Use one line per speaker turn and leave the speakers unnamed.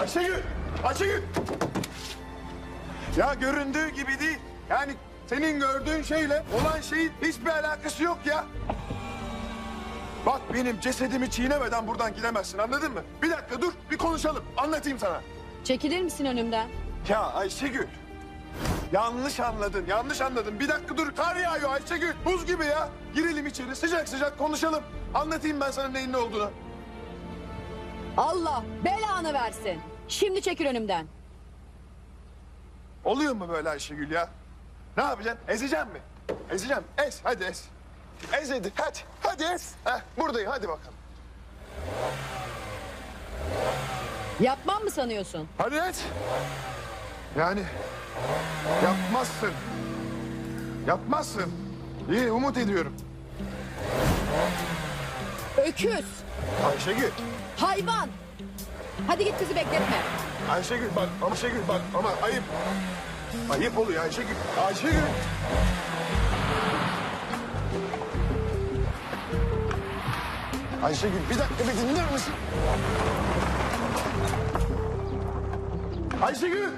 Ayşegül! Ayşegül! Ya göründüğü gibi değil. Yani senin gördüğün şeyle olan şeyin hiçbir alakası yok ya. Bak benim cesedimi çiğnemeden buradan gidemezsin anladın mı? Bir dakika dur bir konuşalım anlatayım sana.
Çekilir misin önümden?
Ya Ayşegül. Yanlış anladın, yanlış anladın. Bir dakika dur, kar yağıyor Ayşegül. Buz gibi ya. Girelim içeri, sıcak sıcak konuşalım. Anlatayım ben sana neyin ne olduğunu.
Allah belanı versin. Şimdi çekil önümden.
Oluyor mu böyle Ayşegül ya? Ne yapacaksın? Ezeceğim mi? Ezeceğim. Ez, hadi ez. Ez hadi, hadi. Hadi ez. Heh, buradayım, hadi bakalım.
Yapmam mı sanıyorsun?
Hadi ez. Yani yapmazsın. Yapmazsın. İyi, umut ediyorum.
Öküz,
Ayşegül.
hayvan. Hadi git kızı bekletme.
Ayşegül bak, ama Ayşegül bak ama ayıp. Ayıp oluyor Ayşegül. Ayşegül. Ayşegül bir dakika bir dinler misin? Ayşegül.